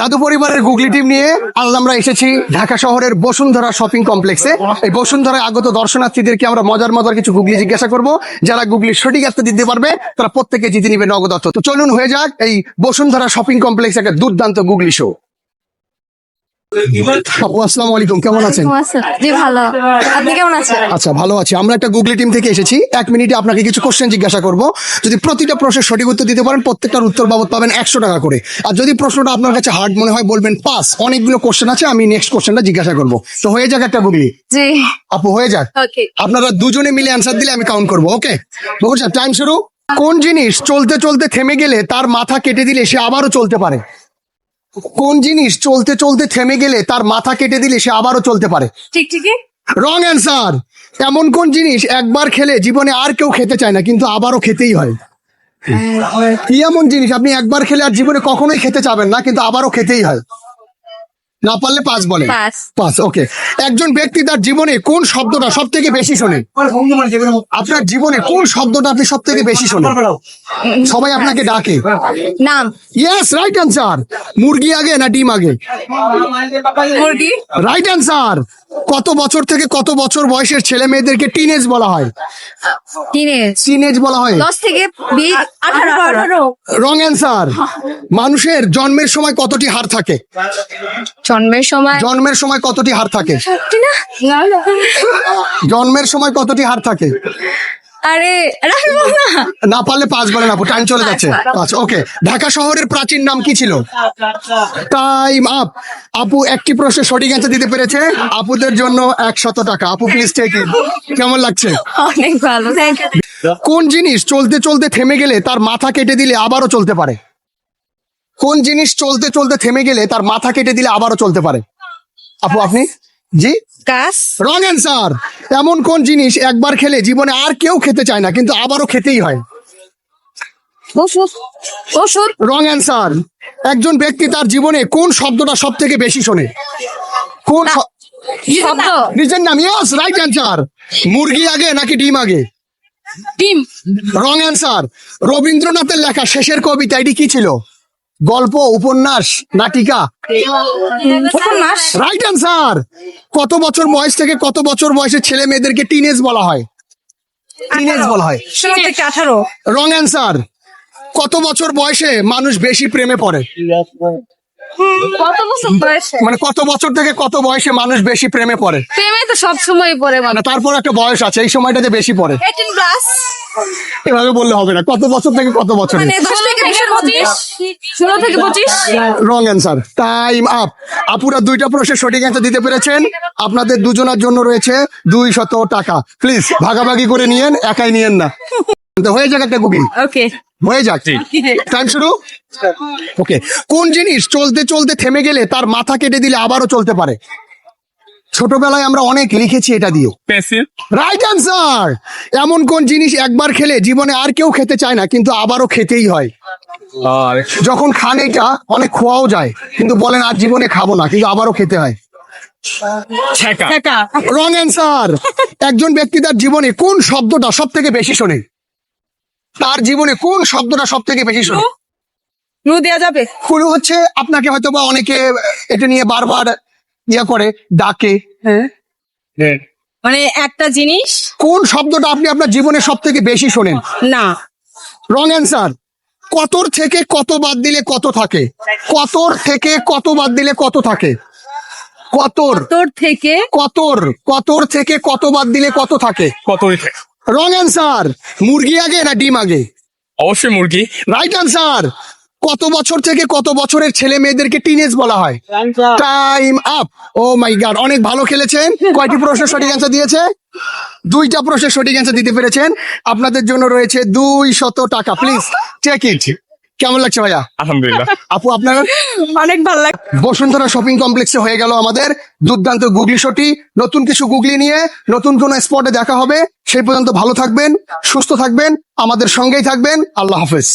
দাদু পরিবারের গুগলি টিম নিয়ে আজ আমরা এসেছি ঢাকা শহরের বসুন্ধরা শপিং কমপ্লেক্সে। এই বসুন্ধরায় আগত দর্শনার্থীদেরকে আমরা মজার মজার কিছু গুগলি জিজ্ঞাসা করব। যারা গুগলি সঠিক আসতে দিতে পারবে, তারা প্রত্যেকে জিতে নিবে নগদ অর্থ। তো চলুন হয়ে যাক এই বসুন্ধরা শপিং কমপ্লেক্স একটা দুর্দান্ত গুগলি শো। আপু আসসালামু আলাইকুম কেমন আছেন? জি ভালো। আপনি কেমন আছেন? আচ্ছা ভালো আছি। আমরা একটা গুগলি টিম থেকে এসেছি। এক মিনিটে আপনাকে কিছু কোশ্চেন জিজ্ঞাসা করব। যদি প্রতিটা প্রশ্নের সঠিক উত্তর দিতে পারেন প্রত্যেকটার উত্তর বাবদ পাবেন একশো টাকা করে। আর যদি প্রশ্নটা আপনার কাছে হার্ড মনে হয় বলবেন পাস। অনেকগুলো কোশ্চেন আছে আমি নেক্সট কোশ্চেনটা জিজ্ঞাসা করব। তো হয়ে যাক একটা গুগলি জি। আপু হয়ে যাক। আপনারা দুজনে মিলে অ্যান্সার দিলে আমি কাউন্ট করব ওকে বকুল স্যার টাইম শুরু। কোন জিনিস চলতে চলতে থেমে গেলে তার মাথা কেটে দিলে সে আবারও চলতে পারে? কোন জিনিস চলতে চলতে থেমে গেলে তার মাথা কেটে দিলে সে আবারও চলতে পারে? ঠিক ঠিকই। রং অ্যান্সার এমন কোন জিনিস একবার খেলে জীবনে আর কেউ খেতে চায় না কিন্তু আবারও খেতেই হয়। কি এমন জিনিস? আপনি একবার খেলে আর জীবনে কখনোই খেতে চাবেন না কিন্তু আবারও খেতেই হয়। না পারলে পাঁচ বলে। পাঁচ। পাঁচ ওকে একজন ব্যক্তি তার জীবনে কোন শব্দটা সব থেকে বেশি শোনে? আপনার জীবনে কোন শব্দটা আপনি সব থেকে বেশি শোনেন? সবাই আপনাকে ডাকে। নাম। ইয়েস রাইট অ্যান্সার মুরগি আগে না ডিম আগে? মুরগি। রাইট অ্যান্সার কত বছর থেকে কত বছর বয়সের ছেলে মেয়েদেরকে টিনেজ বলা হয়? টিনেজ টিনেজ বলা হয়। দশ থেকে বিশ আঠারো। আঠারো। রং অ্যান্সার মানুষের জন্মের সময় কতটি হার থাকে? জন্মের সময় জন্মের সময় কতটি হার থাকে? জন্মের সময় কতটি হার থাকে? আরে না পারলে পাঁচ বলেন আপু টাইম চলে যাচ্ছে। পাঁচ ওকে ঢাকা শহরের প্রাচীন নাম কি ছিল? টাইম আপ আপু একটি প্রশ্নের সঠিক অ্যান্সার দিতে পেরেছে। আপুদের জন্য একশত টাকা। আপু প্লিজ টেক কেমন লাগছে? অনেক ভালো। কোন জিনিস চলতে চলতে থেমে গেলে তার মাথা কেটে দিলে আবারও চলতে পারে? কোন জিনিস চলতে চলতে থেমে গেলে তার মাথা কেটে দিলে আবারও চলতে পারে? আপু আপনি? জি? রং অ্যান্সার এমন কোন জিনিস একবার খেলে জীবনে আর কেউ খেতে চায় না কিন্তু আবারও খেতেই হয়। ওষুধ। ওষুধ। রং অ্যান্সার একজন ব্যক্তি তার জীবনে কোন শব্দটা সব থেকে বেশি শোনে? কোন শ- শব্দ। নিজের নাম ইয়েস রাইট অ্যান্সার মুরগি আগে নাকি ডিম আগে? ডিম। রং অ্যান্সার রবীন্দ্রনাথের লেখা শেষের কবিতা এটি কি ছিল? গল্প উপন্যাস নাটিকা। উপন্যাস? রাইট অ্যান্সার কত বছর বয়স থেকে কত বছর বয়সের ছেলে মেয়েদেরকে টিনেজ বলা হয়? টিনেজ বলা হয়। ষোলো থেকে আঠারো। রং অ্যান্সার কত বছর বয়সে মানুষ বেশি প্রেমে পড়ে? কত বছর বয়সে? মানে কত বছর থেকে কত বয়সে মানুষ বেশি প্রেমে পড়ে? প্রেমে তো সব সময় পড়ে মানে তারপর একটা বয়স আছে এই সময়টাতে বেশি পড়ে। প্লাস এভাবে বললে হবে না কত বছর থেকে কত বছরে? মানে থেকে মধ্যে থেকে রং অ্যান্সার টাইম আপ আপুরা দুইটা প্রশ্নের সঠিক অ্যান্সার দিতে পেরেছেন। আপনাদের দুজনের জন্য রয়েছে দুই শত টাকা। প্লিজ ভাগাভাগি করে নিয়েন একাই নিয়েন না। তো হয়ে যাক একটা গুগলি ওকে হয়ে যাক। টাইম শুরু? ওকে কোন জিনিস চলতে চলতে থেমে গেলে তার মাথা কেটে দিলে আবারও চলতে পারে? ছোটবেলায় আমরা অনেক লিখেছি এটা দিয়ে রাইট অ্যান্সার এমন কোন জিনিস একবার খেলে জীবনে আর কেউ খেতে চায় না কিন্তু আবারও খেতেই হয়। আর। যখন খান এটা অনেক খোয়াও যায় কিন্তু বলেন আর জীবনে খাব না কিন্তু আবারও খেতে হয়। রং অ্যান্সার একজন ব্যক্তি তার জীবনে কোন শব্দটা সব থেকে বেশি শোনে? তার জীবনে কোন শব্দটা সব থেকে বেশি শোনে? নু দেওয়া যাবে। কুলু হচ্ছে আপনাকে হয়তো বা অনেকে এটা নিয়ে বারবার ইয়ে করে ডাকে। হ্যাঁ। মানে একটা জিনিস কোন শব্দটা আপনি আপনার জীবনে সব থেকে বেশি শোনেন? না। Wrong answer. কতর থেকে কত বাদ দিলে কত থাকে? কতর থেকে কত বাদ দিলে কত থাকে? কতর। তোর থেকে কতর। কতর থেকে কত বাদ দিলে কত থাকে? কত রং অ্যান্সার মুরগি আগে না ডিম আগে? অবশ্যই মুরগি। রাইট অ্যান্সার কত বছর থেকে কত বছরের ছেলে মেয়েদেরকে টিনেজ বলা হয়? Time up oh my god অনেক ভালো খেলেছেন। কয়টি প্রশ্নের সঠিক অ্যান্সার দিয়েছে? দুইটা প্রশ্নের সঠিক অ্যান্সার দিতে পেরেছেন। আপনাদের জন্য রয়েছে দুই শত টাকা। প্লিজ চেক ইট কেমন লাগছে ভাইয়া? আলহামদুলিল্লাহ। আপু আপনার? অনেক ভালো লাগে বসুন্ধরা শপিং কমপ্লেক্সে হয়ে গেল আমাদের দুর্দান্ত গুগলি শটি নতুন কিছু গুগলি নিয়ে নতুন কোন স্পটে দেখা হবে। সেই পর্যন্ত ভালো থাকবেন সুস্থ থাকবেন আমাদের সঙ্গেই থাকবেন। আল্লাহ হাফেজ।